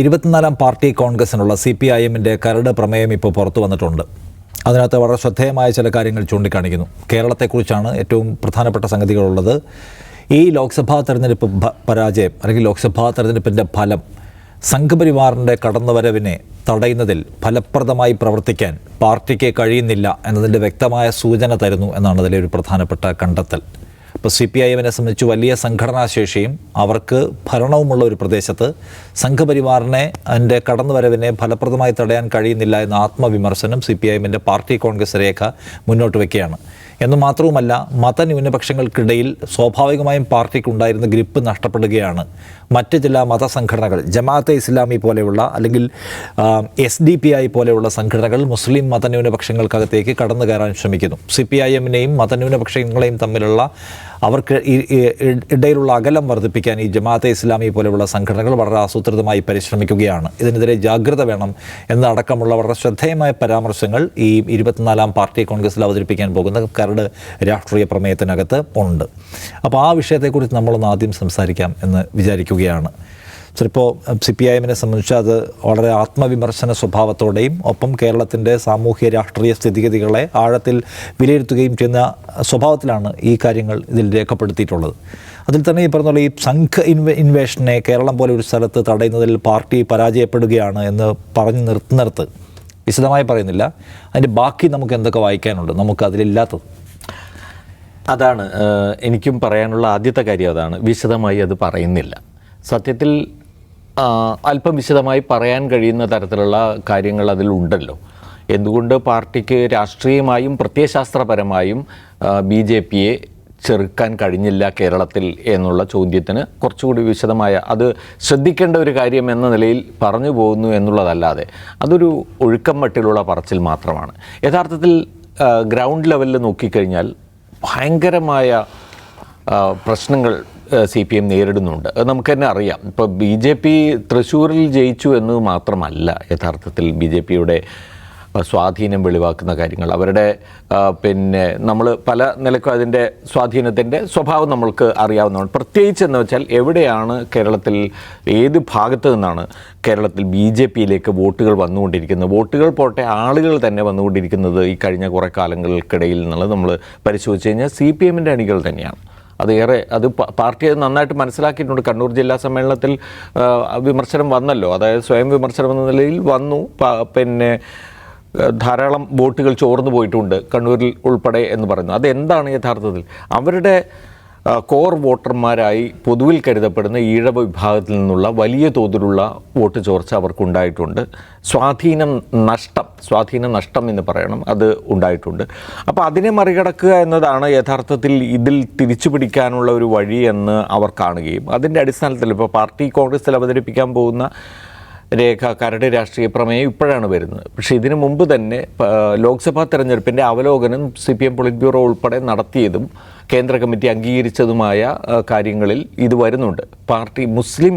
ഇരുപത്തിനാലാം പാർട്ടി കോൺഗ്രസിനുള്ള C P I എമ്മിന്റെ കരട് പ്രമേയം ഇപ്പോൾ പുറത്തു വന്നിട്ടുണ്ട്. അതിനകത്ത് വളരെ ശ്രദ്ധേയമായ ചില കാര്യങ്ങൾ ചൂണ്ടിക്കാണിക്കുന്നു. കേരളത്തെക്കുറിച്ചാണ് ഏറ്റവും പ്രധാനപ്പെട്ട സംഗതികളുള്ളത്. ഈ ലോക്സഭാ തെരഞ്ഞെടുപ്പ് പരാജയം അല്ലെങ്കിൽ ലോക്സഭാ തെരഞ്ഞെടുപ്പിന്റെ ഫലം സംഘപരിവാറിന്റെ കടന്നുവരവിനെ തടയുന്നതിൽ ഫലപ്രദമായി പ്രവർത്തിക്കാൻ പാർട്ടിക്ക് കഴിയുന്നില്ല എന്നതിന്റെ വ്യക്തമായ സൂചന തരുന്നു എന്നാണ് അതിലെ ഒരു പ്രധാനപ്പെട്ട കണ്ടെത്തൽ. ഇപ്പോൾ സി പി ഐ എമ്മിനെ സംബന്ധിച്ച് വലിയ സംഘടനാശേഷിയും അവർക്ക് ഭരണവുമുള്ള ഒരു പ്രദേശത്ത് സംഘപരിവാറിനെ അതിന്റെ കടന്നുവരവിനെ ഫലപ്രദമായി തടയാൻ കഴിയുന്നില്ല എന്ന ആത്മവിമർശനം സി പി ഐ എമ്മിന്റെ പാർട്ടി കോൺഗ്രസ് രേഖ മുന്നോട്ട് വയ്ക്കുകയാണ് എന്ന് മാത്രവുമല്ല മതന്യൂനപക്ഷങ്ങൾക്കിടയിൽ സ്വാഭാവികമായും പാർട്ടിക്കുണ്ടായിരുന്ന ഗ്രിപ്പ് നഷ്ടപ്പെടുകയാണ്. മറ്റ് ചില മതസംഘടനകൾ ജമാഅത്തെ ഇസ്ലാമി പോലെയുള്ള അല്ലെങ്കിൽ എസ് ഡി പി ഐ പോലെയുള്ള സംഘടനകൾ മുസ്ലിം മതന്യൂനപക്ഷങ്ങൾക്കകത്തേക്ക് കടന്നു കയറാൻ ശ്രമിക്കുന്നു. സി പി ഐ എമ്മിനെയും മതന്യൂനപക്ഷങ്ങളെയും തമ്മിലുള്ള അവർക്ക് ഇടയിലുള്ള അകലം വർദ്ധിപ്പിക്കാൻ ഈ ജമാഅത്തെ ഇസ്ലാമി പോലെയുള്ള സംഘടനകൾ വളരെ ആസൂത്രിതമായി പരിശ്രമിക്കുകയാണ്. ഇതിനെതിരെ ജാഗ്രത വേണം എന്നടക്കമുള്ള വളരെ ശ്രദ്ധേയമായ പരാമർശങ്ങൾ ഈ ഇരുപത്തിനാലാം പാർട്ടി കോൺഗ്രസിൽ അവതരിപ്പിക്കാൻ പോകുന്ന കരട് രാഷ്ട്രീയ പ്രമേയത്തിനകത്ത് ഉണ്ട്. അപ്പോൾ ആ വിഷയത്തെക്കുറിച്ച് നമ്മളൊന്ന് ആദ്യം സംസാരിക്കാം എന്ന് വിചാരിക്കുകയാണ്. ചിലപ്പോൾ സി പി ഐ എമ്മിനെ സംബന്ധിച്ച് അത് വളരെ ആത്മവിമർശന സ്വഭാവത്തോടെയും ഒപ്പം കേരളത്തിന്റെ സാമൂഹ്യ രാഷ്ട്രീയ സ്ഥിതിഗതികളെ ആഴത്തിൽ വിലയിരുത്തുകയും ചെയ്യുന്ന സ്വഭാവത്തിലാണ് ഈ കാര്യങ്ങൾ ഇതിൽ രേഖപ്പെടുത്തിയിട്ടുള്ളത്. അതിൽ തന്നെ ഈ പറഞ്ഞ ഈ സംഘ ഇൻവെ ഇൻവേഷനെ കേരളം പോലെ ഒരു സ്ഥലത്ത് തടയുന്നതിൽ പാർട്ടി പരാജയപ്പെടുകയാണ് എന്ന് പറഞ്ഞു നിർത്തുന്നിടത്ത് വിശദമായി പറയുന്നില്ല. അതിന്റെ ബാക്കി നമുക്ക് എന്തൊക്കെ വായിക്കാനുണ്ട്? നമുക്ക് അതിലില്ലാത്തത്. അതാണ് എനിക്കും പറയാനുള്ള ആദ്യത്തെ കാര്യം അതാണ്. വിശദമായി അത് പറയുന്നില്ല. സത്യത്തിൽ അല്പം വിശദമായി പറയാൻ കഴിയുന്ന തരത്തിലുള്ള കാര്യങ്ങൾ അതിലുണ്ടല്ലോ. എന്തുകൊണ്ട് പാർട്ടിക്ക് രാഷ്ട്രീയമായും പ്രത്യയശാസ്ത്രപരമായും ബി ജെ പിയെ ചെറുക്കാൻ കഴിഞ്ഞില്ല കേരളത്തിൽ എന്നുള്ള ചോദ്യത്തിന് കുറച്ചുകൂടി വിശദമായ അത് ശ്രദ്ധിക്കേണ്ട ഒരു കാര്യം എന്ന നിലയിൽ പറഞ്ഞു പോകുന്നു എന്നുള്ളതല്ലാതെ അതൊരു ഒഴുക്കം മട്ടിലുള്ള പറച്ചിൽ മാത്രമാണ്. യഥാർത്ഥത്തിൽ ഗ്രൗണ്ട് ലെവലിൽ നോക്കിക്കഴിഞ്ഞാൽ ഭയങ്കരമായ പ്രശ്നങ്ങൾ സി പി എം നേരിടുന്നുണ്ട്. അത് നമുക്ക് തന്നെ അറിയാം. ഇപ്പോൾ ബി ജെ പി തൃശ്ശൂരിൽ ജയിച്ചു എന്ന് മാത്രമല്ല യഥാർത്ഥത്തിൽ ബി ജെ പിയുടെ സ്വാധീനം വെളിവാക്കുന്ന കാര്യങ്ങൾ. അവരുടെ പിന്നെ നമ്മൾ പല നിലക്കും അതിന്റെ സ്വാധീനത്തിന്റെ സ്വഭാവം നമ്മൾക്ക് അറിയാവുന്നതാണ്. പ്രത്യേകിച്ച് എന്ന് വെച്ചാൽ എവിടെയാണ് കേരളത്തിൽ ഏത് ഭാഗത്തു നിന്നാണ് കേരളത്തിൽ ബി ജെ പിയിലേക്ക് വോട്ടുകൾ വന്നുകൊണ്ടിരിക്കുന്നത്? വോട്ടുകൾ പോട്ടെ ആളുകൾ തന്നെ വന്നുകൊണ്ടിരിക്കുന്നത് ഈ കഴിഞ്ഞ കുറേ കാലങ്ങൾക്കിടയിൽ എന്നുള്ളത് നമ്മൾ പരിശോധിച്ച് കഴിഞ്ഞാൽ സി പി എമ്മിന്റെ അണികൾ തന്നെയാണ്. അത് ഏറെ അത് പാർട്ടി അത് നന്നായിട്ട് മനസ്സിലാക്കിയിട്ടുണ്ട്. കണ്ണൂർ ജില്ലാ സമ്മേളനത്തിൽ വിമർശനം വന്നല്ലോ. അതായത് സ്വയം വിമർശനം എന്ന നിലയിൽ വന്നു. പിന്നെ ധാരാളം വോട്ടുകൾ ചോർന്നു പോയിട്ടുണ്ട് കണ്ണൂരിൽ ഉൾപ്പെടെ എന്ന് പറയുന്നു. അതെന്താണ് യഥാർത്ഥത്തിൽ? അവരുടെ കോർ വോട്ടർമാരായി പൊതുവിൽ കരുതപ്പെടുന്ന ഈഴവ വിഭാഗത്തിൽ നിന്നുള്ള വലിയ തോതിലുള്ള വോട്ട് ചോർച്ച അവർക്കുണ്ടായിട്ടുണ്ട്. സ്വാധീനം നഷ്ടം സ്വാധീന നഷ്ടം എന്ന് പറയണം. അത് ഉണ്ടായിട്ടുണ്ട്. അപ്പോൾ അതിനെ മറികടക്കുക എന്നതാണ് യഥാർത്ഥത്തിൽ ഇതിൽ തിരിച്ചു പിടിക്കാനുള്ള ഒരു വഴി എന്ന് അവർ കാണുകയും. അതിന്റെ അടിസ്ഥാനത്തിൽ ഇപ്പോൾ പാർട്ടി കോൺഗ്രസിൽ അവതരിപ്പിക്കാൻ പോകുന്ന രേഖ കരട് രാഷ്ട്രീയ പ്രമേയം ഇപ്പോഴാണ് വരുന്നത്. പക്ഷേ ഇതിനു മുമ്പ് തന്നെ ലോക്സഭാ തെരഞ്ഞെടുപ്പിന്റെ അവലോകനം C P M polit bureau ഉൾപ്പെടെ നടത്തിയതും കേന്ദ്ര കമ്മിറ്റി അംഗീകരിച്ചതുമായ കാര്യങ്ങളിൽ ഇത് വരുന്നുണ്ട്. പാർട്ടി മുസ്ലിം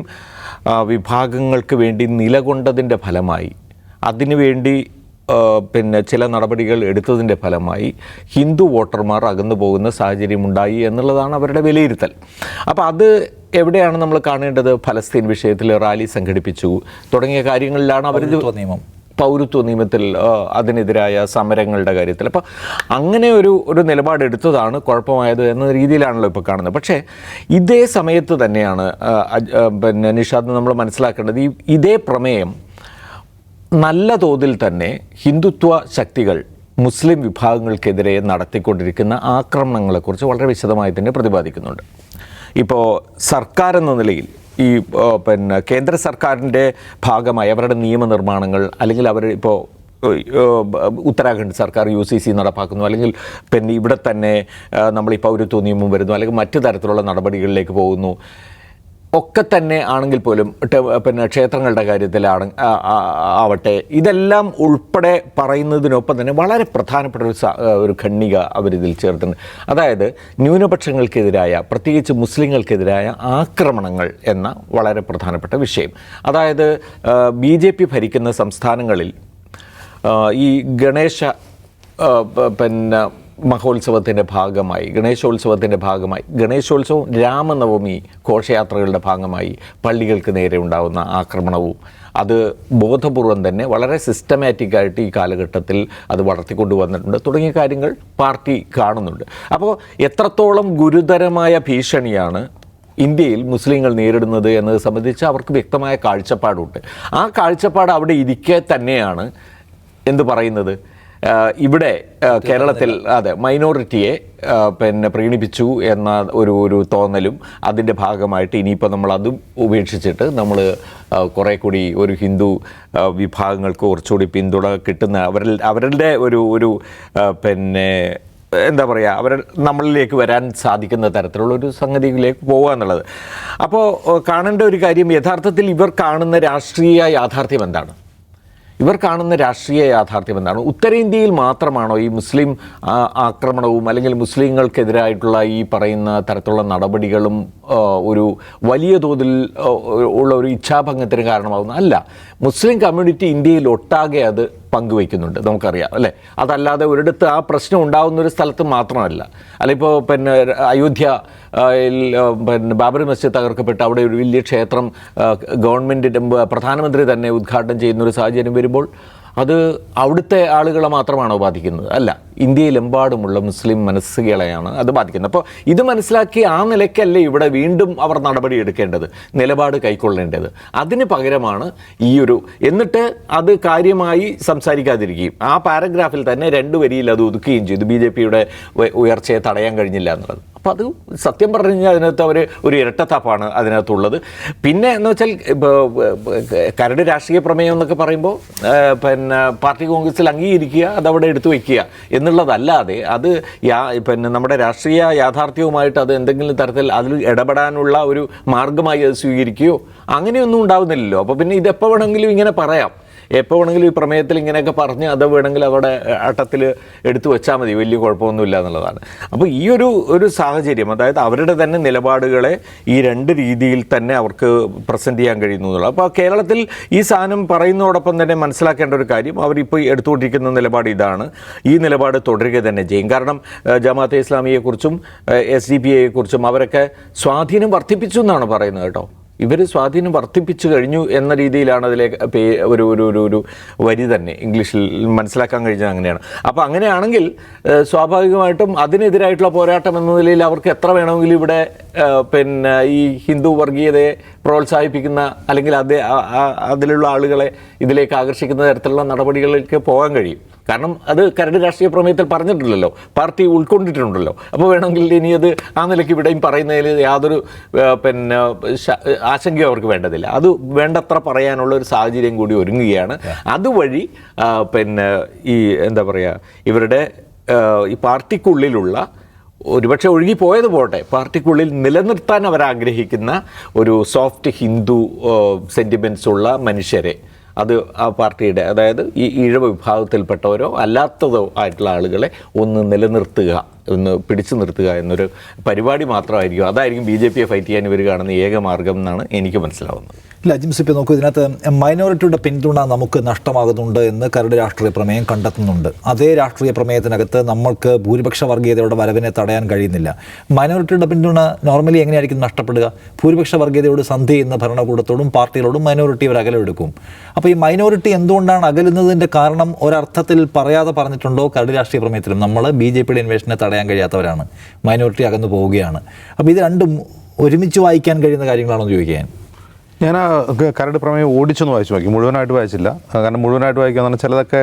വിഭാഗങ്ങൾക്ക് വേണ്ടി നിലകൊണ്ടതിന്റെ ഫലമായി അതിനുവേണ്ടി പിന്നെ ചില നടപടികൾ എടുത്തതിന്റെ ഫലമായി ഹിന്ദു വോട്ടർമാർ അകന്നു പോകുന്ന സാഹചര്യമുണ്ടായി എന്നുള്ളതാണ് അവരുടെ വിലയിരുത്തൽ. അപ്പോൾ അത് എവിടെയാണ് നമ്മൾ കാണേണ്ടത്? ഫലസ്തീൻ വിഷയത്തിൽ റാലി സംഘടിപ്പിച്ചു. തുടങ്ങിയ കാര്യങ്ങളിലാണ് അവർ നിയമം. പൗരത്വ നിയമത്തിൽ അതിനെതിരായ സമരങ്ങളുടെ കാര്യത്തിൽ. അപ്പോൾ അങ്ങനെ ഒരു ഒരു നിലപാടെടുത്തതാണ് കുഴപ്പമായത് എന്ന രീതിയിലാണല്ലോ ഇപ്പോൾ കാണുന്നത്. പക്ഷേ ഇതേ സമയത്ത് തന്നെയാണ് പിന്നെ നിഷാദ് നമ്മൾ മനസ്സിലാക്കേണ്ടത് ഈ ഇതേ പ്രമേയം നല്ല തോതിൽ തന്നെ ഹിന്ദുത്വ ശക്തികൾ മുസ്ലിം വിഭാഗങ്ങൾക്കെതിരെ നടത്തിക്കൊണ്ടിരിക്കുന്ന ആക്രമണങ്ങളെക്കുറിച്ച് വളരെ വിശദമായി തന്നെ പ്രതിപാദിക്കുന്നുണ്ട്. ഇപ്പോൾ സർക്കാർ എന്ന നിലയിൽ ഈ പിന്നെ കേന്ദ്ര സർക്കാരിന്റെ ഭാഗമായി അവരുടെ നിയമനിർമ്മാണങ്ങൾ അല്ലെങ്കിൽ അവർ ഇപ്പോൾ ഉത്തരാഖണ്ഡ് സർക്കാർ യു സി സി നടപ്പാക്കുന്നു അല്ലെങ്കിൽ പിന്നെ ഇവിടെ തന്നെ നമ്മൾ ഈ പൗരത്വ നിയമം വരുന്നു അല്ലെങ്കിൽ മറ്റു തരത്തിലുള്ള നടപടികളിലേക്ക് പോകുന്നു. ഒക്കെ തന്നെ ആണെങ്കിൽ പോലും പിന്നെ ക്ഷേത്രങ്ങളുടെ കാര്യത്തിലാണ് ആവട്ടെ. ഇതെല്ലാം ഉൾപ്പെടെ പറയുന്നതിനൊപ്പം തന്നെ വളരെ പ്രധാനപ്പെട്ട ഒരു ഒരു ഖണ്ണിക അവരിതിൽ ചേർത്തിട്ടുണ്ട്. അതായത് ന്യൂനപക്ഷങ്ങൾക്കെതിരായ പ്രത്യേകിച്ച് മുസ്ലിങ്ങൾക്കെതിരായ ആക്രമണങ്ങൾ എന്ന വളരെ പ്രധാനപ്പെട്ട വിഷയം. അതായത് ബി ജെ പി ഭരിക്കുന്ന സംസ്ഥാനങ്ങളിൽ ഈ ഗണേശ പിന്നെ മഹോത്സവത്തിന്റെ ഭാഗമായി ഗണേശോത്സവത്തിന്റെ ഭാഗമായി. ഗണേശോത്സവം രാമനവമി ഘോഷയാത്രകളുടെ ഭാഗമായി പള്ളികൾക്ക് നേരെ ഉണ്ടാകുന്ന ആക്രമണവും അത് ബോധപൂർവം തന്നെ വളരെ സിസ്റ്റമാറ്റിക്കായിട്ട് ഈ കാലഘട്ടത്തിൽ അത് വളർത്തിക്കൊണ്ടു വന്നിട്ടുണ്ട്. തുടങ്ങിയ കാര്യങ്ങൾ പാർട്ടി കാണുന്നുണ്ട്. അപ്പോൾ എത്രത്തോളം ഗുരുതരമായ ഭീഷണിയാണ് ഇന്ത്യയിൽ മുസ്ലിങ്ങൾ നേരിടുന്നത് എന്നത് സംബന്ധിച്ച് അവർക്ക് വ്യക്തമായ കാഴ്ചപ്പാടുണ്ട്. ആ കാഴ്ചപ്പാട് അവിടെ ഇരിക്കെ തന്നെയാണ് എന്ത് പറയുന്നത്? ഇവിടെ കേരളത്തിൽ അതെ മൈനോറിറ്റിയെ പിന്നെ പ്രീണിപ്പിച്ചു എന്ന ഒരു ഒരു തോന്നലും അതിന്റെ ഭാഗമായിട്ട് ഇനിയിപ്പോൾ നമ്മൾ അതും ഉപേക്ഷിച്ചിട്ട് നമ്മൾ കുറേ കൂടി ഒരു ഹിന്ദു വിഭാഗങ്ങൾക്ക് കുറച്ചുകൂടി പിന്തുണ കിട്ടുന്ന അവരിൽ അവരുടെ ഒരു ഒരു പിന്നെ എന്താ പറയുക അവർ നമ്മളിലേക്ക് വരാൻ സാധിക്കുന്ന തരത്തിലുള്ള ഒരു സംഗതിയിലേക്ക് പോകുക എന്നുള്ളത്. അപ്പോൾ കാണേണ്ട ഒരു കാര്യം യഥാർത്ഥത്തിൽ ഇവർ കാണുന്ന രാഷ്ട്രീയ യാഥാർത്ഥ്യം എന്താണ്? ഇവർ കാണുന്ന രാഷ്ട്രീയ യാഥാർത്ഥ്യം എന്താണ്? ഉത്തരേന്ത്യയിൽ മാത്രമാണോ ഈ മുസ്ലിം ആക്രമണവും അല്ലെങ്കിൽ മുസ്ലിങ്ങൾക്കെതിരായിട്ടുള്ള ഈ പറയുന്ന തരത്തിലുള്ള നടപടികളും ഒരു വലിയ തോതിൽ ഉള്ള ഒരു ഇച്ഛാഭംഗത്തിന് കാരണമാകുന്ന അല്ല. മുസ്ലിം കമ്മ്യൂണിറ്റി ഇന്ത്യയിൽ ഒട്ടാകെ അത് പങ്കുവയ്ക്കുന്നുണ്ട്. നമുക്കറിയാം അല്ലേ? അതല്ലാതെ ഒരിടത്ത് ആ പ്രശ്നം ഉണ്ടാകുന്ന ഒരു സ്ഥലത്ത് മാത്രമല്ല. അല്ല ഇപ്പോൾ പിന്നെ അയോധ്യ പിന്നെ ബാബറി മസ്ജിദ് തകർക്കപ്പെട്ട് അവിടെ ഒരു വലിയ ക്ഷേത്രം ഗവൺമെന്റിന്റെ പ്രധാനമന്ത്രി തന്നെ ഉദ്ഘാടനം ചെയ്യുന്ന ഒരു സാഹചര്യം വരുമ്പോൾ അത് അവിടുത്തെ ആളുകളെ മാത്രമാണോ ബാധിക്കുന്നത്? അല്ല ഇന്ത്യയിലെമ്പാടുമുള്ള മുസ്ലിം മനസ്സുകളെയാണ് അത് ബാധിക്കുന്നത്. അപ്പോൾ ഇത് മനസ്സിലാക്കി ആ നിലയ്ക്കല്ലേ ഇവിടെ വീണ്ടും അവർ നടപടി എടുക്കേണ്ടത് നിലപാട് കൈക്കൊള്ളേണ്ടത്. അതിന് പകരമാണ് ഈ ഒരു എന്നിട്ട് അത് കാര്യമായി സംസാരിക്കാതിരിക്കുകയും ആ പാരഗ്രാഫിൽ തന്നെ രണ്ട് വരിയിൽ അത് ഒതുക്കുകയും ചെയ്തു. ബി ജെ പിയുടെ ഉയർച്ചയെ തടയാൻ കഴിഞ്ഞില്ല എന്നുള്ളത്. അപ്പോൾ അത് സത്യം പറഞ്ഞു കഴിഞ്ഞാൽ അതിനകത്ത് അവർ ഒരു ഇരട്ടത്താപ്പാണ് അതിനകത്തുള്ളത്. പിന്നെ എന്ന് വെച്ചാൽ കരട് രാഷ്ട്രീയ പ്രമേയം എന്നൊക്കെ പറയുമ്പോൾ പിന്നെ പാർട്ടി കോൺഗ്രസിൽ അംഗീകരിക്കുക അതവിടെ എടുത്തു വയ്ക്കുക എന്നുള്ളതല്ലാതെ അത് യാ പിന്നെ നമ്മുടെ രാഷ്ട്രീയ യാഥാർത്ഥ്യവുമായിട്ട് അത് എന്തെങ്കിലും തരത്തിൽ അതിൽ ഇടപെടാനുള്ള ഒരു മാർഗമായി അത് സ്വീകരിക്കുകയോ അങ്ങനെയൊന്നും ഉണ്ടാവുന്നില്ലല്ലോ. അപ്പോൾ പിന്നെ ഇത് എപ്പോൾ വേണമെങ്കിലും ഇങ്ങനെ പറയാം. എപ്പോൾ വേണമെങ്കിലും ഈ പ്രമേയത്തിൽ ഇങ്ങനെയൊക്കെ പറഞ്ഞ് അത് വേണമെങ്കിൽ അവിടെ അട്ടത്തിൽ എടുത്തു വെച്ചാൽ മതി. വലിയ കുഴപ്പമൊന്നുമില്ല എന്നുള്ളതാണ്. അപ്പോൾ ഈ ഒരു ഒരു സാഹചര്യം അതായത് അവരുടെ തന്നെ നിലപാടുകളെ ഈ രണ്ട് രീതിയിൽ തന്നെ അവർക്ക് പ്രസന്റ് ചെയ്യാൻ കഴിയുന്നു എന്നുള്ളത് അപ്പോൾ കേരളത്തിൽ ഈ സാധനം പറയുന്നതോടൊപ്പം തന്നെ മനസ്സിലാക്കേണ്ട ഒരു കാര്യം അവരിപ്പോൾ എടുത്തുകൊണ്ടിരിക്കുന്ന നിലപാട് ഇതാണ്. ഈ നിലപാട് തുടരുക തന്നെ ചെയ്യും. കാരണം ജമാഅത്തെ ഇസ്ലാമിയെക്കുറിച്ചും എസ് ഡി പി എയെക്കുറിച്ചും അവരൊക്കെ സ്വാധീനം വർദ്ധിപ്പിച്ചു എന്നാണ് പറയുന്നത് കേട്ടോ. ഇവർ സ്വാധീനം വർദ്ധിപ്പിച്ചു കഴിഞ്ഞു എന്ന രീതിയിലാണ് അതിലെ പേ ഒരു ഒരു ഒരു ഒരു വരി തന്നെ. ഇംഗ്ലീഷിൽ മനസ്സിലാക്കാൻ കഴിഞ്ഞത് അങ്ങനെയാണ്. അപ്പോൾ അങ്ങനെയാണെങ്കിൽ സ്വാഭാവികമായിട്ടും അതിനെതിരായിട്ടുള്ള പോരാട്ടം എന്ന നിലയിൽ അവർക്ക് എത്ര വേണമെങ്കിലും ഇവിടെ പിന്നെ ഈ ഹിന്ദു വർഗീയതയെ പ്രോത്സാഹിപ്പിക്കുന്ന അല്ലെങ്കിൽ അത് അതിലുള്ള ആളുകളെ ഇതിലേക്ക് ആകർഷിക്കുന്ന തരത്തിലുള്ള നടപടികളിലേക്ക് പോകാൻ കഴിയും. കാരണം അത് കരട് രാഷ്ട്രീയ പ്രമേയത്തിൽ പറഞ്ഞിട്ടില്ലല്ലോ പാർട്ടി ഉൾക്കൊണ്ടിട്ടുണ്ടല്ലോ. അപ്പോൾ വേണമെങ്കിൽ ഇനി അത് ആ നിലയ്ക്ക് ഇവിടെയും പറയുന്നതിൽ യാതൊരു പിന്നെ ആശങ്കയും അവർക്ക് വേണ്ടതില്ല. അത് വേണ്ടത്ര പറയാനുള്ള ഒരു സാഹചര്യം കൂടി ഒരുങ്ങുകയാണ്. അതുവഴി പിന്നെ ഈ എന്താ പറയുക ഇവരുടെ ഈ പാർട്ടിക്കുള്ളിലുള്ള ഒരുപക്ഷെ ഒഴുകിപ്പോയത് പോട്ടെ. പാർട്ടിക്കുള്ളിൽ നിലനിർത്താൻ അവർ ആഗ്രഹിക്കുന്ന ഒരു സോഫ്റ്റ് ഹിന്ദു സെന്റിമെന്റ്സ് ഉള്ള മനുഷ്യരെ. അത് ആ പാർട്ടിയുടെ അതായത് ഈ ഈഴവ വിഭാഗത്തിൽപ്പെട്ടവരോ അല്ലാത്തതോ ആയിട്ടുള്ള ആളുകളെ ഒന്ന് നിലനിർത്തുക ഒന്ന് പിടിച്ചു നിർത്തുക എന്നൊരു പരിപാടി മാത്രമായിരിക്കും. അതായിരിക്കും ബി ജെ പിയെ ഫൈറ്റ് ചെയ്യാൻ ഇവർ കാണുന്ന ഏക മാർഗം എന്നാണ് എനിക്ക് മനസ്സിലാവുന്നത്. ഇല്ല ജിംസ് നോക്കൂ ഇതിനകത്ത് മൈനോറിറ്റിയുടെ പിന്തുണ നമുക്ക് നഷ്ടമാകുന്നുണ്ട് എന്ന് കരട് രാഷ്ട്രീയ പ്രമേയം കണ്ടെത്തുന്നുണ്ട്. അതേ രാഷ്ട്രീയ പ്രമേയത്തിനകത്ത് നമ്മൾക്ക് ഭൂരിപക്ഷ വർഗീയതയുടെ വരവിനെ തടയാൻ കഴിയുന്നില്ല. മൈനോറിറ്റിയുടെ പിന്തുണ നോർമലി എങ്ങനെയായിരിക്കും നഷ്ടപ്പെടുക? ഭൂരിപക്ഷ വർഗീയതയോട് സന്ധി ചെയ്യുന്ന ഭരണകൂടത്തോടും പാർട്ടികളോടും മൈനോറിറ്റി ഒരു അകലെടുക്കും. അപ്പോൾ ഈ മൈനോറിറ്റി എന്തുകൊണ്ടാണ് അകലുന്നതിന്റെ കാരണം ഒരർത്ഥത്തിൽ പറയാതെ പറഞ്ഞിട്ടുണ്ടോ? കരട് രാഷ്ട്രീയ പ്രമേയത്തിലും നമ്മൾ ബി ജെ പിയുടെ ഇൻവേഷനെ തടയാൻ കഴിയാത്തവരാണ്. മൈനോറിറ്റി അകന്നു പോവുകയാണ്. അപ്പോൾ ഇത് രണ്ടും ഒരുമിച്ച് വായിക്കാൻ കഴിയുന്ന കാര്യങ്ങളാണെന്ന് ചോദിക്കാൻ ഞാൻ ആ കരട് പ്രമേയം ഓടിച്ചൊന്ന് വായിച്ചു നോക്കി. മുഴുവനായിട്ട് വായിച്ചില്ല. കാരണം മുഴുവനായിട്ട് വായിക്കുക എന്ന് പറഞ്ഞാൽ ചിലതൊക്കെ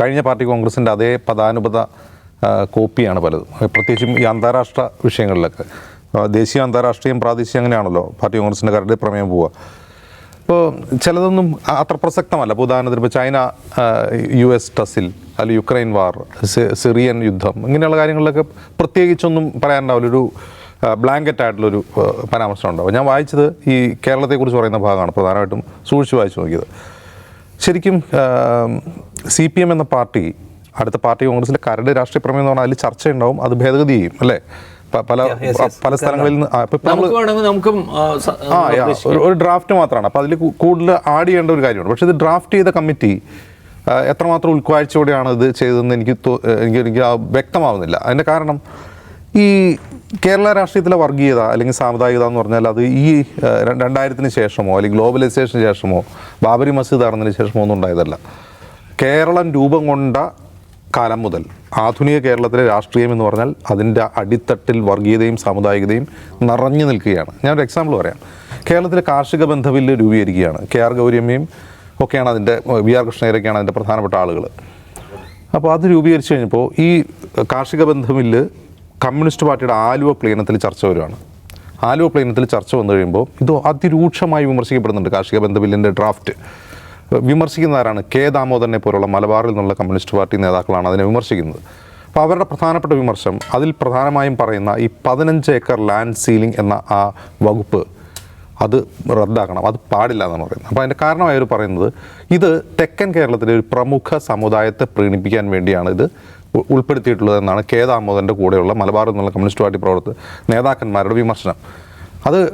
കഴിഞ്ഞ പാർട്ടി കോൺഗ്രസിന്റെ അതേ പദാനുപത കോപ്പിയാണ് പലതും. പ്രത്യേകിച്ചും ഈ അന്താരാഷ്ട്ര വിഷയങ്ങളിലൊക്കെ. ദേശീയ അന്താരാഷ്ട്രീയം പ്രാദേശികം അങ്ങനെയാണല്ലോ പാർട്ടി കോൺഗ്രസിന്റെ കരട് പ്രമേയം പോവുക. ഇപ്പോൾ ചിലതൊന്നും അത്ര പ്രസക്തമല്ല. ഇപ്പോൾ ഉദാഹരണത്തിന് ഇപ്പോൾ ചൈന യു എസ് ടസിൽ അല്ലെങ്കിൽ യുക്രൈൻ വാർ സിറിയൻ യുദ്ധം ഇങ്ങനെയുള്ള കാര്യങ്ങളിലൊക്കെ പ്രത്യേകിച്ചൊന്നും പറയാനുണ്ടാവില്ല. ഒരു ബ്ലാങ്കറ്റ് ആയിട്ടുള്ളൊരു പരാമർശം ഉണ്ടാവും. ഞാൻ വായിച്ചത് ഈ കേരളത്തെക്കുറിച്ച് പറയുന്ന ഭാഗമാണ് പ്രധാനമായിട്ടും സൂക്ഷിച്ച് വായിച്ചു നോക്കിയത്. ശരിക്കും സി പി എം എന്ന പാർട്ടി അടുത്ത പാർട്ടി കോൺഗ്രസിലെ കരട് രാഷ്ട്രീയ പ്രമേയം എന്ന് പറഞ്ഞാൽ അതിൽ ചർച്ചയുണ്ടാവും അത് ഭേദഗതി ചെയ്യും അല്ലേ? പല. പല സ്ഥലങ്ങളിൽ നിന്ന് ഒരു- ഡ്രാഫ്റ്റ് മാത്രമാണ്. അപ്പോൾ അതിൽ കൂടുതൽ ആഡ് ചെയ്യേണ്ട ഒരു കാര്യമാണ് പക്ഷേ ഇത് ഡ്രാഫ്റ്റ് ചെയ്ത കമ്മിറ്റി എത്രമാത്രം ഉൾക്കാഴ്ചയോടെയാണ് ഇത് ചെയ്തതെന്ന് എനിക്ക് എനിക്ക് എനിക്ക് വ്യക്തമാവുന്നില്ല. അതിന്റെ കാരണം ഈ കേരള രാഷ്ട്രീയത്തിലെ വർഗീയത അല്ലെങ്കിൽ സാമുദായികത എന്ന് പറഞ്ഞാൽ അത് ഈ രണ്ടായിരത്തിന് ശേഷമോ അല്ലെങ്കിൽ ഗ്ലോബലൈസേഷന് ശേഷമോ ബാബരി മസ്ജിദ് അറിഞ്ഞതിന് ശേഷമോ ഒന്നും ഉണ്ടായതല്ല. കേരളം രൂപം കൊണ്ട കാലം മുതൽ ആധുനിക കേരളത്തിലെ രാഷ്ട്രീയം എന്ന് പറഞ്ഞാൽ അതിന്റെ അടിത്തട്ടിൽ വർഗീയതയും സാമുദായികതയും നിറഞ്ഞു നിൽക്കുകയാണ്. ഞാനൊരു എക്സാമ്പിൾ പറയാം. കേരളത്തിലെ കാർഷിക ബന്ധ ബില്ല് രൂപീകരിക്കുകയാണ്. കെ ആർ ഗൗരിയമ്മയും ഒക്കെയാണ് അതിന്റെ വി ആർ കൃഷ്ണയ്യരൊക്കെയാണ് അതിന്റെ പ്രധാനപ്പെട്ട ആളുകൾ അപ്പോൾ അത് രൂപീകരിച്ച് കഴിഞ്ഞപ്പോൾ ഈ കാർഷിക ബന്ധ ബില്ല് കമ്മ്യൂണിസ്റ്റ് പാർട്ടിയുടെ ആലുവ പ്ലീനത്തിൽ ചർച്ച വരുവാണ്. ആലുവ പ്ലീനത്തിൽ ചർച്ച വന്നു കഴിയുമ്പോൾ ഇത് അതിരൂക്ഷമായി വിമർശിക്കപ്പെടുന്നുണ്ട്. കാർഷിക ബന്ധ ബില്ലിന്റെ ഡ്രാഫ്റ്റ്. വിമർശിക്കുന്ന ആരാണ് കെ ദാമോദരനെ പോലുള്ള മലബാറിൽ നിന്നുള്ള കമ്മ്യൂണിസ്റ്റ് പാർട്ടി നേതാക്കളാണ് അതിനെ വിമർശിക്കുന്നത്. അപ്പോൾ അവരുടെ പ്രധാനപ്പെട്ട വിമർശം അതിൽ പ്രധാനമായും പറയുന്ന ഈ പതിനഞ്ച് ഏക്കർ ലാൻഡ് സീലിംഗ് എന്ന ആ വകുപ്പ് അത് റദ്ദാക്കണം. അത് പാടില്ല എന്നാണ് പറയുന്നത്. അപ്പോൾ അതിന്റെ കാരണമായി അവർ പറയുന്നത് ഇത് തെക്കൻ കേരളത്തിലെ ഒരു പ്രമുഖ സമുദായത്തെ പ്രീണിപ്പിക്കാൻ വേണ്ടിയാണ് ഇത് ഉ- ഉൾപ്പെടുത്തിയിട്ടുള്ളത് എന്നാണ് കെ ദാമോദരന്റെ കൂടെയുള്ള മലബാർ എന്നുള്ള കമ്മ്യൂണിസ്റ്റ് പാർട്ടി പ്രവർത്തക നേതാക്കന്മാരുടെ വിമർശനം. അത്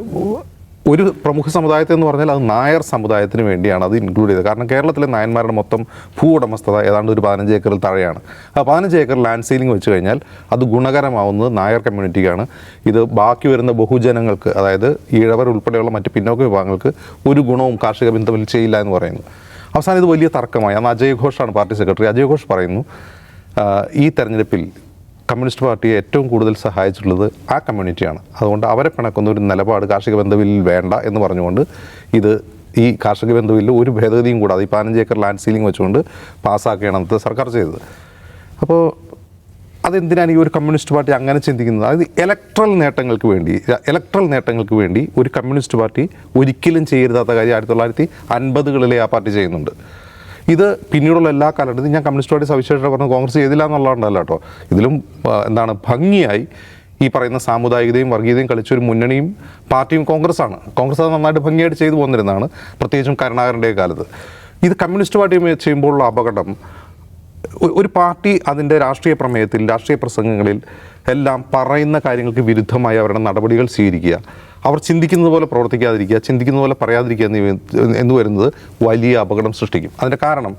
ഒരു പ്രമുഖ സമുദായത്തെ എന്ന് പറഞ്ഞാൽ അത് നായർ സമുദായത്തിന് വേണ്ടിയാണ് അത് ഇൻക്ലൂഡ് ചെയ്തത്. കാരണം കേരളത്തിലെ നായന്മാരുടെ മൊത്തം ഭൂ ഉടമസ്ഥത ഏതാണ്ട് ഒരു പതിനഞ്ച് ഏക്കറിൽ താഴെയാണ്. ആ പതിനഞ്ച് ഏക്കർ ലാൻഡ് സീലിംഗ് വെച്ച് കഴിഞ്ഞാൽ അത് ഗുണകരമാവുന്നത് നായർ കമ്മ്യൂണിറ്റിക്കാണ്. ഇത് ബാക്കി വരുന്ന ബഹുജനങ്ങൾക്ക് അതായത് ഈഴവർ ഉൾപ്പെടെയുള്ള മറ്റ് പിന്നോക്ക വിഭാഗങ്ങൾക്ക് ഒരു ഗുണവും കാർഷിക ബന്ധത്തിൽ ചെയ്യില്ല എന്ന് പറയുന്നു. അവസാനം ഇത് വലിയ തർക്കമായി. അന്ന് അജയ് ഘോഷാണ് പാർട്ടി സെക്രട്ടറി. അജയ് ഘോഷ് പറയുന്നു ഈ തെരഞ്ഞെടുപ്പിൽ കമ്മ്യൂണിസ്റ്റ് പാർട്ടിയെ ഏറ്റവും കൂടുതൽ സഹായിച്ചിട്ടുള്ളത് ആ കമ്മ്യൂണിറ്റിയാണ്. അതുകൊണ്ട് അവരെ പിണക്കുന്ന ഒരു നിലപാട് കാർഷിക ബന്ധുവിൽ വേണ്ട എന്ന് പറഞ്ഞുകൊണ്ട് ഇത് ഈ കാർഷിക ബന്ധുവിൽ ഒരു ഭേദഗതിയും കൂടാതെ ഈ പതിനഞ്ച് ഏക്കർ ലാൻഡ് സീലിംഗ് വെച്ചുകൊണ്ട് പാസ്സാക്കുകയാണ് അന്നത്തെ സർക്കാർ ചെയ്തത്. അപ്പോൾ അതെന്തിനാണ് ഈ ഒരു കമ്മ്യൂണിസ്റ്റ് പാർട്ടി അങ്ങനെ ചിന്തിക്കുന്നത്? അതായത് ഇലക്ട്രൽ നേട്ടങ്ങൾക്ക് വേണ്ടി ഇലക്ട്രൽ നേട്ടങ്ങൾക്ക് വേണ്ടി ഒരു കമ്മ്യൂണിസ്റ്റ് പാർട്ടി ഒരിക്കലും ചെയ്യരുതാത്ത കാര്യം ആയിരത്തി തൊള്ളായിരത്തി അൻപതുകളിലെ ആ പാർട്ടി ചെയ്യുന്നുണ്ട്. ഇത് പിന്നീടുള്ള എല്ലാ കാലഘട്ടത്തിലും ഞാൻ കമ്മ്യൂണിസ്റ്റ് പാർട്ടി സവിശേഷത പറഞ്ഞു കോൺഗ്രസ് ചെയ്തില്ല എന്നുള്ളതുകൊണ്ടല്ല കേട്ടോ. ഇതിലും എന്താണ് ഭംഗിയായി ഈ പറയുന്ന സാമുദായികതയും വർഗീയതയും കളിച്ചൊരു മുന്നണിയും പാർട്ടിയും കോൺഗ്രസ്സാണ്. കോൺഗ്രസ് അത് നന്നായിട്ട് ഭംഗിയായിട്ട് ചെയ്തു പോന്നിരുന്നതാണ് പ്രത്യേകിച്ചും കരുണാകരന്റെ കാലത്ത്. ഇത് കമ്മ്യൂണിസ്റ്റ് പാർട്ടി ചെയ്യുമ്പോഴുള്ള അപകടം ഒരു പാർട്ടി അതിന്റെ രാഷ്ട്രീയ പ്രമേയത്തിൽ രാഷ്ട്രീയ പ്രസംഗങ്ങളിൽ എല്ലാം പറയുന്ന കാര്യങ്ങൾക്ക് വിരുദ്ധമായി അവരുടെ നടപടികൾ സ്വീകരിക്കുക. അവർ ചിന്തിക്കുന്നത് പോലെ പ്രവർത്തിക്കാതിരിക്കുക ചിന്തിക്കുന്നത് പോലെ പറയാതിരിക്കുക എന്ന് വരുന്നത് വലിയ അപകടം സൃഷ്ടിക്കും. അതിന്റെ കാരണം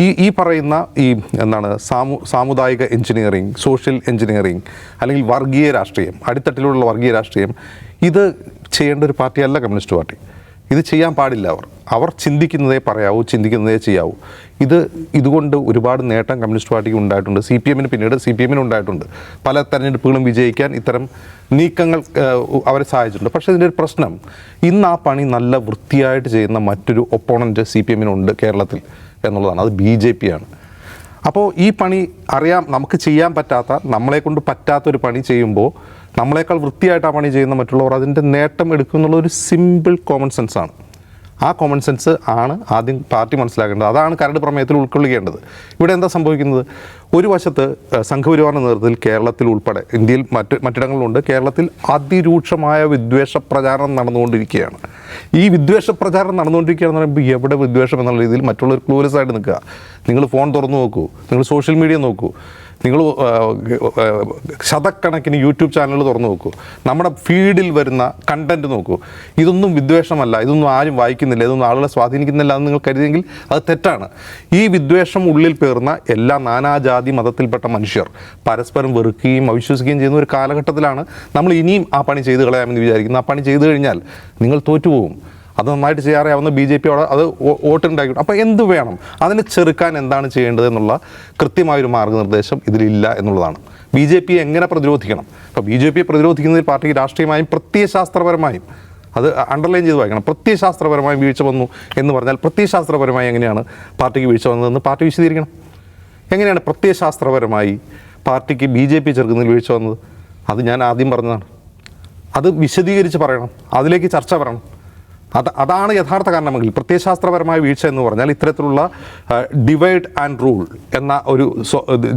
ഈ ഈ പറയുന്ന ഈ എന്താണ് സാമു സാമുദായിക എഞ്ചിനീയറിംഗ് സോഷ്യൽ എഞ്ചിനീയറിംഗ് അല്ലെങ്കിൽ വർഗീയ രാഷ്ട്രീയം അടിത്തട്ടിലുള്ള വർഗീയ രാഷ്ട്രീയം ഇത് ചെയ്യേണ്ട ഒരു പാർട്ടിയല്ല കമ്മ്യൂണിസ്റ്റ് പാർട്ടി. ഇത് ചെയ്യാൻ പാടില്ല അവർ. അവർ ചിന്തിക്കുന്നതേ പറയാവൂ ചിന്തിക്കുന്നതേ ചെയ്യാവൂ. ഇത് ഇതുകൊണ്ട് ഒരുപാട് നേട്ടം കമ്മ്യൂണിസ്റ്റ് പാർട്ടിക്ക് ഉണ്ടായിട്ടുണ്ട്. സി പി എമ്മിന് പിന്നീട് സി പി എമ്മിന് ഉണ്ടായിട്ടുണ്ട്. പല തെരഞ്ഞെടുപ്പുകളും വിജയിക്കാൻ ഇത്തരം നീക്കങ്ങൾ അവരെ സഹായിച്ചിട്ടുണ്ട്. പക്ഷേ ഇതിന്റെ ഒരു പ്രശ്നം ഇന്ന് ആ പണി നല്ല വൃത്തിയായിട്ട് ചെയ്യുന്ന മറ്റൊരു ഒപ്പോണന്റ് സി പി എമ്മിനുണ്ട് കേരളത്തിൽ എന്നുള്ളതാണ്. അത് ബി ജെ പി ആണ് അപ്പോൾ ഈ പണി അറിയാം നമുക്ക് ചെയ്യാൻ പറ്റാത്ത നമ്മളെ കൊണ്ട് പറ്റാത്തൊരു പണി ചെയ്യുമ്പോൾ നമ്മളെക്കാൾ വൃത്തിയായിട്ട് പണി ചെയ്യുന്ന മറ്റുള്ളവർ അതിന്റെ നേട്ടം എടുക്കും എന്നുള്ള ഒരു സിമ്പിൾ കോമൺ സെൻസ് ആണ്. ആ കോമൺ സെൻസ് ആണ് ആദ്യം പാർട്ടി മനസ്സിലാക്കേണ്ടത്. അതാണ് കരട് പ്രമേയത്തിൽ ഉൾക്കൊള്ളിക്കേണ്ടത് ഇവിടെ എന്താ സംഭവിക്കുന്നത്? ഒരു വശത്ത് സംഘപരിവാറിന്റെ നേതൃത്വത്തിൽ കേരളത്തിൽ ഉൾപ്പെടെ ഇന്ത്യയിൽ മറ്റ് മറ്റിടങ്ങളിലുണ്ട് കേരളത്തിൽ അതിരൂക്ഷമായ വിദ്വേഷ പ്രചാരണം നടന്നുകൊണ്ടിരിക്കുകയാണ്. ഈ വിദ്വേഷ പ്രചാരണം നടന്നുകൊണ്ടിരിക്കുകയാണെന്ന് പറയുമ്പോൾ എവിടെ വിദ്വേഷം എന്നുള്ള രീതിയിൽ മറ്റുള്ളവർ ക്ലൂലെസ് ആയിട്ട് നിൽക്കുക. നിങ്ങൾ ഫോൺ തുറന്നു നോക്കൂ. നിങ്ങൾ സോഷ്യൽ മീഡിയ നോക്കൂ. നിങ്ങൾ ശതക്കണക്കിന് യൂട്യൂബ് ചാനൽ തുറന്നു നോക്കൂ. നമ്മുടെ ഫീഡിൽ വരുന്ന കണ്ടന്റ് നോക്കൂ. ഇതൊന്നും വിദ്വേഷമല്ല. ഇതൊന്നും ആരും വായിക്കുന്നില്ല. ഇതൊന്നും ആളുകളെ സ്വാധീനിക്കുന്നില്ല എന്ന് നിങ്ങൾ കരുതിയെങ്കിൽ അത് തെറ്റാണ്. ഈ വിദ്വേഷം ഉള്ളിൽ പേർന്ന എല്ലാ നാനാജാതി മതത്തിൽപ്പെട്ട മനുഷ്യർ പരസ്പരം വെറുക്കുകയും അവിശ്വസിക്കുകയും ചെയ്യുന്ന ഒരു കാലഘട്ടത്തിലാണ് നമ്മൾ ഇനിയും ആ പണി ചെയ്ത് കളയാമെന്ന് വിചാരിക്കുന്നു. ആ പണി ചെയ്തു കഴിഞ്ഞാൽ നിങ്ങൾ തോറ്റുപോകും. അത് നന്നായിട്ട് ചെയ്യാറിയാവുന്ന ബി ജെ പി അവിടെ അത് വോട്ടുണ്ടാക്കി അപ്പോൾ എന്ത് വേണം? അതിനെ ചെറുക്കാൻ എന്താണ് ചെയ്യേണ്ടത് എന്നുള്ള കൃത്യമായൊരു മാർഗനിർദ്ദേശം ഇതിലില്ല എന്നുള്ളതാണ്. ബി ജെ പിയെ എങ്ങനെ പ്രതിരോധിക്കണം? അപ്പോൾ ബി ജെ പിയെ പ്രതിരോധിക്കുന്നതിൽ പാർട്ടിക്ക് രാഷ്ട്രീയമായും പ്രത്യയശാസ്ത്രപരമായും അത് അണ്ടർലൈൻ ചെയ്ത് വായിക്കണം. പ്രത്യയശാസ്ത്രപരമായി വീഴ്ച വന്നു എന്ന് പറഞ്ഞാൽ പ്രത്യയശാസ്ത്രപരമായി എങ്ങനെയാണ് പാർട്ടിക്ക് വീഴ്ച വന്നതെന്ന് പാർട്ടി വിശദീകരിക്കണം. എങ്ങനെയാണ് പ്രത്യയശാസ്ത്രപരമായി പാർട്ടിക്ക് ബി ജെ പി ചെറുക്കുന്നതിൽ വീഴ്ച വന്നത്? അത് ഞാൻ ആദ്യം പറഞ്ഞതാണ്. അത് വിശദീകരിച്ച് പറയണം. അതിലേക്ക് ചർച്ച വരണം. അത് അതാണ് യഥാർത്ഥ കാരണമെങ്കിൽ പ്രത്യയശാസ്ത്രപരമായ വീഴ്ച എന്ന് പറഞ്ഞാൽ ഇത്തരത്തിലുള്ള ഡിവൈഡ് ആൻഡ് റൂൾ എന്ന ഒരു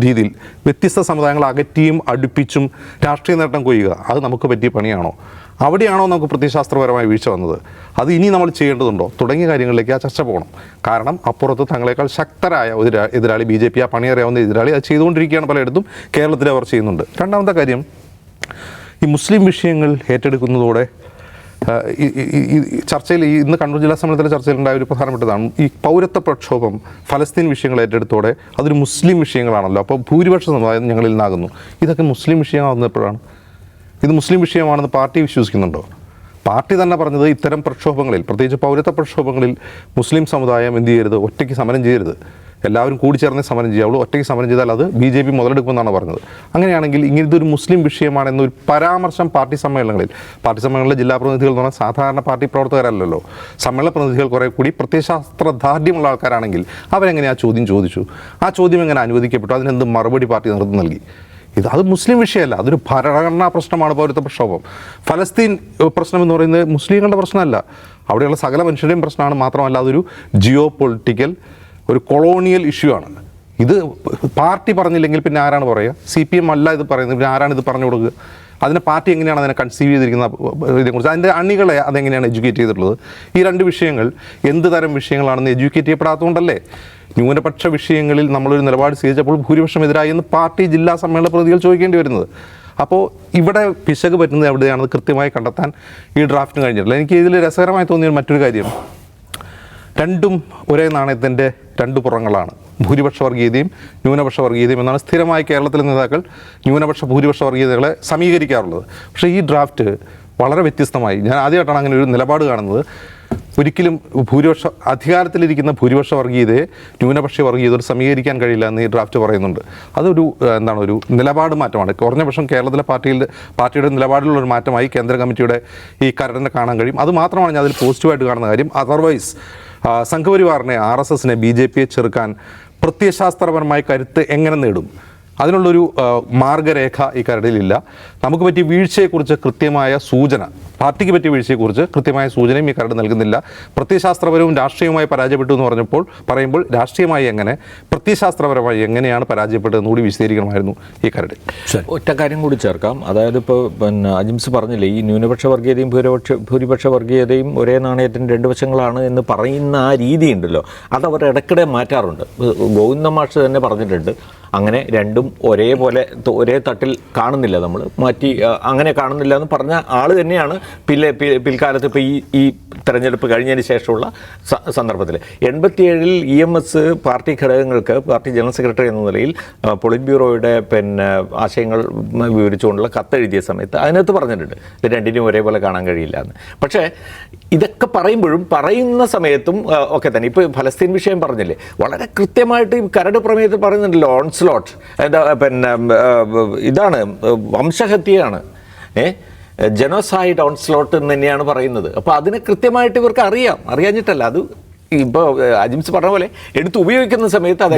രീതിയിൽ വ്യത്യസ്ത സമുദായങ്ങൾ അകറ്റിയും അടുപ്പിച്ചും രാഷ്ട്രീയ നേട്ടം കൊയ്യുക അത് നമുക്ക് പറ്റിയ പണിയാണോ? അവിടെയാണോ നമുക്ക് പ്രത്യയശാസ്ത്രപരമായ വീഴ്ച വന്നത്? അത് ഇനി നമ്മൾ ചെയ്യേണ്ടതുണ്ടോ? തുടങ്ങിയ കാര്യങ്ങളിലേക്ക് ആ ചർച്ച പോകണം. കാരണം അപ്പുറത്ത് തങ്ങളെക്കാൾ ശക്തരായ ഒരു എതിരാളി ബി ജെ പി ആ പണി അറിയാവുന്ന എതിരാളി അത് ചെയ്തുകൊണ്ടിരിക്കുകയാണ് പലയിടത്തും കേരളത്തിൽ അവർ ചെയ്യുന്നുണ്ട്. രണ്ടാമത്തെ കാര്യം ഈ മുസ്ലിം വിഷയങ്ങൾ ഏറ്റെടുക്കുന്നതോടെ ചർച്ചയിൽ ഇന്ന് കണ്ണൂർ ജില്ലാ സമ്മേളനത്തിലെ ചർച്ചയിലുണ്ടായ ഒരു പ്രധാനപ്പെട്ടതാണ് ഈ പൗരത്വ പ്രക്ഷോഭം ഫലസ്തീൻ വിഷയങ്ങൾ ഏറ്റെടുത്തോടെ അതൊരു മുസ്ലിം വിഷയങ്ങളാണല്ലോ. അപ്പോൾ ഭൂരിപക്ഷ സമുദായം ഞങ്ങളിൽ നിന്നാകുന്നു ഇതൊക്കെ മുസ്ലിം വിഷയമാകുന്നത് എപ്പോഴാണ്? ഇത് മുസ്ലിം വിഷയമാണെന്ന് പാർട്ടി വിശ്വസിക്കുന്നുണ്ടോ? പാർട്ടി തന്നെ പറഞ്ഞത് ഇത്തരം പ്രക്ഷോഭങ്ങളിൽ പ്രത്യേകിച്ച് പൗരത്വ പ്രക്ഷോഭങ്ങളിൽ മുസ്ലിം സമുദായം എന്ത് ചെയ്യരുത്? ഒറ്റയ്ക്ക് സമരം ചെയ്യരുത്. എല്ലാവരും കൂടി ചേർന്ന് സമരം ചെയ്യാവുള്ളൂ. ഒറ്റയ്ക്ക് സമരം ചെയ്താൽ അത് ബി ജെ പി മുതലെടുക്കുമെന്നാണ് പറഞ്ഞത്. അങ്ങനെയാണെങ്കിൽ ഇങ്ങനത്തെ ഒരു മുസ്ലിം വിഷയമാണെന്നൊരു പരാമർശം പാർട്ടി സമ്മേളനങ്ങളിൽ. പാർട്ടി സമ്മേളനങ്ങളിലെ ജില്ലാ പ്രതിനിധികൾ എന്ന് പറഞ്ഞാൽ സാധാരണ പാർട്ടി പ്രവർത്തകരല്ലല്ലോ. സമ്മേളന പ്രതിനിധികൾ കുറേ കൂടി പ്രത്യയശാസ്ത്ര ധാർഢ്യമുള്ള ആൾക്കാരാണെങ്കിൽ അവരെങ്ങനെ ആ ചോദ്യം ചോദിച്ചു? ആ ചോദ്യം എങ്ങനെ അനുവദിക്കപ്പെട്ടു? അതിനെന്ത് മറുപടി പാർട്ടി നേതൃത്വം നൽകി? ഇത് അത് മുസ്ലിം വിഷയമല്ല. അതൊരു ഭരണഘടനാ പ്രശ്നമാണ് പൗരത്വ പ്രക്ഷോഭം. ഫലസ്തീൻ പ്രശ്നം എന്ന് പറയുന്നത് മുസ്ലിങ്ങളുടെ പ്രശ്നമല്ല. അവിടെയുള്ള സകല മനുഷ്യരുടെയും പ്രശ്നമാണ് മാത്രമല്ല അതൊരു ജിയോ പൊളിറ്റിക്കൽ ഒരു കൊളോണിയൽ ഇഷ്യൂ ആണ്. ഇത് പാർട്ടി പറഞ്ഞില്ലെങ്കിൽ പിന്നെ ആരാണ് പറയുക? സി പി എം അല്ല ഇത് പറയുന്നത്. പിന്നെ ആരാണ് ഇത് പറഞ്ഞു കൊടുക്കുക? അതിനെ പാർട്ടി എങ്ങനെയാണ് അതിനെ കൺസീവ് ചെയ്തിരിക്കുന്ന ഇതിനെക്കുറിച്ച്? അതിന്റെ അണികളെ അതെങ്ങനെയാണ് എഡ്യൂക്കേറ്റ് ചെയ്തിട്ടുള്ളത്? ഈ രണ്ട് വിഷയങ്ങൾ എന്ത് തരം വിഷയങ്ങളാണെന്ന് എഡ്യൂക്കേറ്റ് ചെയ്യപ്പെടാത്തതുകൊണ്ടല്ലേ? ന്യൂനപക്ഷ വിഷയങ്ങളിൽ നമ്മളൊരു നിലപാട് സ്വീകരിച്ചപ്പോൾ ഭൂരിപക്ഷം എതിരായി എന്ന് പാർട്ടി ജില്ലാ സമ്മേളന പ്രതികൾ ചോദിക്കേണ്ടി വരുന്നത്. അപ്പോൾ ഇവിടെ പിശക് പറ്റുന്നത് എവിടെയാണെന്ന് കൃത്യമായി കണ്ടെത്താൻ ഈ ഡ്രാഫ്റ്റിന് കഴിഞ്ഞിട്ടില്ല. എനിക്ക് ഇതിൽ രസകരമായി തോന്നിയ മറ്റൊരു കാര്യം. രണ്ടും ഒരേ നാണയത്തിന്റെ രണ്ട് പുറങ്ങളാണ്. ഭൂരിപക്ഷ വർഗീയതയും ന്യൂനപക്ഷ വർഗീയതയും എന്നാണ് സ്ഥിരമായി കേരളത്തിലെ നേതാക്കൾ ന്യൂനപക്ഷ ഭൂരിപക്ഷ വർഗീയതകളെ സമീകരിക്കാറുള്ളത്. പക്ഷേ ഈ ഡ്രാഫ്റ്റ് വളരെ വ്യത്യസ്തമായി ഞാൻ ആദ്യമായിട്ടാണ് അങ്ങനെ ഒരു നിലപാട് കാണുന്നത്. ഒരിക്കലും ഭൂരിപക്ഷ അധികാരത്തിലിരിക്കുന്ന ഭൂരിപക്ഷ വർഗീയതയെ ന്യൂനപക്ഷ വർഗീയതയോട് സമീകരിക്കാൻ കഴിയില്ല എന്ന് ഈ ഡ്രാഫ്റ്റ് പറയുന്നുണ്ട്. അതൊരു എന്താണ് ഒരു നിലപാട് മാറ്റമാണ്. കുറഞ്ഞ പക്ഷം കേരളത്തിലെ പാർട്ടിയിൽ പാർട്ടിയുടെ നിലപാടിലുള്ള ഒരു മാറ്റമായി കേന്ദ്ര കമ്മിറ്റിയുടെ ഈ കരടിനെ കാണാൻ കഴിയും. അത് മാത്രമാണ് ഞാൻ അതിൽ പോസിറ്റീവായിട്ട് കാണുന്ന കാര്യം. അതർവൈസ് സംഘപരിവാറിനെ ആർ എസ് എസിനെ ബി ജെ പിയെ ചെറുക്കാൻ പ്രത്യയശാസ്ത്രപരമായ കരുത്ത് എങ്ങനെ നേടും? അതിനുള്ളൊരു മാർഗരേഖ ഈ കരടിലില്ല. നമുക്ക് പറ്റിയ വീഴ്ചയെക്കുറിച്ച് കൃത്യമായ സൂചന പാർട്ടിക്ക് പറ്റിയ വീഴ്ചയെക്കുറിച്ച് കൃത്യമായ സൂചനയും ഈ കരട് നൽകുന്നില്ല. പ്രത്യയശാസ്ത്രപരവും രാഷ്ട്രീയവുമായി പരാജയപ്പെട്ടു എന്ന് പറഞ്ഞപ്പോൾ പറയുമ്പോൾ രാഷ്ട്രീയമായി എങ്ങനെ പ്രത്യയശാസ്ത്രപരമായി എങ്ങനെയാണ് പരാജയപ്പെട്ടതെന്ന് കൂടി വിശദീകരിക്കണമായിരുന്നു ഈ കരട്. ഒറ്റ കാര്യം കൂടി ചേർക്കാം. അതായത് ഇപ്പോൾ പിന്നെ അജിംസ് പറഞ്ഞില്ലേ ഈ ന്യൂനപക്ഷ വർഗീയതയും ഭൂരിപക്ഷ ഭൂരിപക്ഷ വർഗീയതയും ഒരേ നാണയത്തിന്റെ രണ്ട് വശങ്ങളാണ് എന്ന് പറയുന്ന ആ രീതി ഉണ്ടല്ലോ. അത് അവർ ഇടയ്ക്കിടെ മാറ്റാറുണ്ട്. ഗോവിന്ദ മാഷ് തന്നെ പറഞ്ഞിട്ടുണ്ട് അങ്ങനെ രണ്ടും ഒരേപോലെ ഒരേ തട്ടിൽ കാണുന്നില്ല നമ്മൾ മാറ്റി അങ്ങനെ കാണുന്നില്ല എന്ന് പറഞ്ഞ ആൾ തന്നെയാണ് പിന്നെ പിൽക്കാലത്ത് ഇപ്പോൾ ഈ ഈ തെരഞ്ഞെടുപ്പ് കഴിഞ്ഞതിന് ശേഷമുള്ള സന്ദർഭത്തിൽ എൺപത്തിയേഴിൽ ഇ എം എസ് പാർട്ടി ഘടകങ്ങൾക്ക് പാർട്ടി ജനറൽ സെക്രട്ടറി എന്ന നിലയിൽ പൊളിറ്റ് ബ്യൂറോയുടെ പിന്നെ ആശയങ്ങൾ വിവരിച്ചുകൊണ്ടുള്ള കത്തെഴുതിയ സമയത്ത് അതിനകത്ത് പറഞ്ഞിട്ടുണ്ട്. ഇത് രണ്ടിനും ഒരേപോലെ കാണാൻ കഴിയില്ല എന്ന്. പക്ഷേ ഇതൊക്കെ പറയുമ്പോഴും പറയുന്ന സമയത്തും ഒക്കെ തന്നെ. ഇപ്പോൾ ഫലസ്തീൻ വിഷയം പറഞ്ഞില്ലേ? വളരെ കൃത്യമായിട്ട് ഈ കരട് പ്രമേയത്തിൽ പറയുന്നുണ്ടല്ലോ ഓൺസ്ലോട്ട്. എന്താ പിന്നെ ഇതാണ് വംശഹത്യയാണ്. ഏ? ജനോസൈഡ് ഓൺസ്ലോട്ട് എന്ന് തന്നെയാണ് പറയുന്നത്. അപ്പോൾ അതിനെ കൃത്യമായിട്ട് ഇവർക്ക് അറിയാം. അറിയാഞ്ഞിട്ടല്ല അത് ഇപ്പോൾ അജിംസ് പറഞ്ഞ പോലെ എടുത്ത് ഉപയോഗിക്കുന്ന സമയത്ത് അത്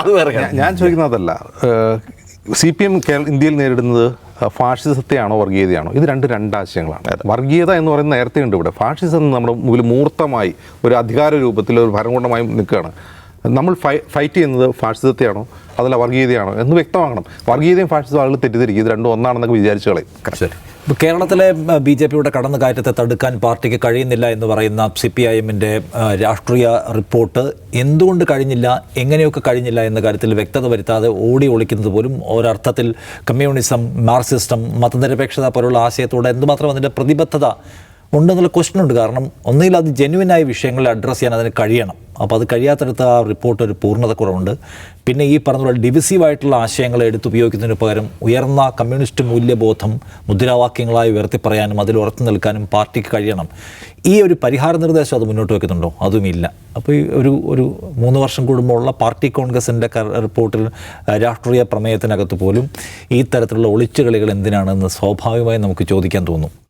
അത് വേറെയാണ്. ഞാൻ ചോദിക്കുന്നതല്ല സി പി എം ഇന്ത്യയിൽ നേരിടുന്നത് ഫാഷിസത്തെയാണോ വർഗീയതയാണോ? ഇത് രണ്ട് രണ്ടാശയങ്ങളാണ്. വർഗീയത എന്ന് പറയുന്നത് നേരത്തെ ഉണ്ട് ഇവിടെ. ഫാഷിസം നമ്മുടെ മുമ്പിൽ മൂർത്തമായി ഒരു അധികാര രൂപത്തിൽ ഒരു ഭരണകൂടമായി നിൽക്കുകയാണ്. നമ്മൾ ഫൈറ്റ് ചെയ്യുന്നത് ഫാഷിസത്തെയാണോ അതല്ല വർഗീയതയാണോ? എന്ന് വ്യക്തമാക്കണം. വർഗീയതയും ഫാഷിസവും ആളുകൾ തെറ്റിദ്ധരിക്കും. ഇത് രണ്ടും ഒന്നാണെന്നൊക്കെ വിചാരിച്ചു കളയും. കേരളത്തിലെ ബി ജെ പിയുടെ കടന്നുകയറ്റത്തെ തടുക്കാൻ പാർട്ടിക്ക് കഴിയുന്നില്ല എന്ന് പറയുന്ന സി പി ഐ എമ്മിന്റെ രാഷ്ട്രീയ റിപ്പോർട്ട് എന്തുകൊണ്ട് കഴിഞ്ഞില്ല? എങ്ങനെയൊക്കെ കഴിഞ്ഞില്ല എന്ന കാര്യത്തിൽ വ്യക്തത വരുത്താതെ ഓടി ഒളിക്കുന്നത് പോലും ഒരർത്ഥത്തിൽ കമ്മ്യൂണിസം മാർക്സിസം മതനിരപേക്ഷത പോലുള്ള ആശയത്തോടെ എന്തുമാത്രം അതിന്റെ പ്രതിബദ്ധത ഉണ്ടെന്നുള്ള ക്വസ്റ്റ്യൻ ഉണ്ട്. കാരണം ഒന്നുകിൽ അത് ജെന്യുവനായ വിഷയങ്ങളെ അഡ്രസ്സ് ചെയ്യാൻ അതിന് കഴിയണം. അപ്പോൾ അത് കഴിയാത്തടത്ത് ആ റിപ്പോർട്ട് ഒരു പൂർണതക്കുറവുണ്ട്. പിന്നെ ഈ പറഞ്ഞ ഡിവിസീവായിട്ടുള്ള ആശയങ്ങളെ എടുത്തുപയോഗിക്കുന്നതിന് പകരം ഉയർന്ന കമ്മ്യൂണിസ്റ്റ് മൂല്യബോധം മുദ്രാവാക്യങ്ങളായി ഉയർത്തി പറയാനും അതിൽ ഉറച്ചു നിൽക്കാനും പാർട്ടിക്ക് കഴിയണം. ഈ ഒരു പരിഹാര നിർദ്ദേശം അത് മുന്നോട്ട് വെക്കുന്നുണ്ടോ? അതുമില്ല. അപ്പോൾ ഈ ഒരു ഒരു മൂന്ന് വർഷം കൂടുമ്പോൾ ഉള്ള പാർട്ടി കോൺഗ്രസിന്റെ റിപ്പോർട്ടിൽ രാഷ്ട്രീയ പ്രമേയത്തിനകത്ത് പോലും ഈ തരത്തിലുള്ള ഒളിച്ചുകളികൾ എന്തിനാണെന്ന് സ്വാഭാവികമായി നമുക്ക് ചോദിക്കാൻ തോന്നും.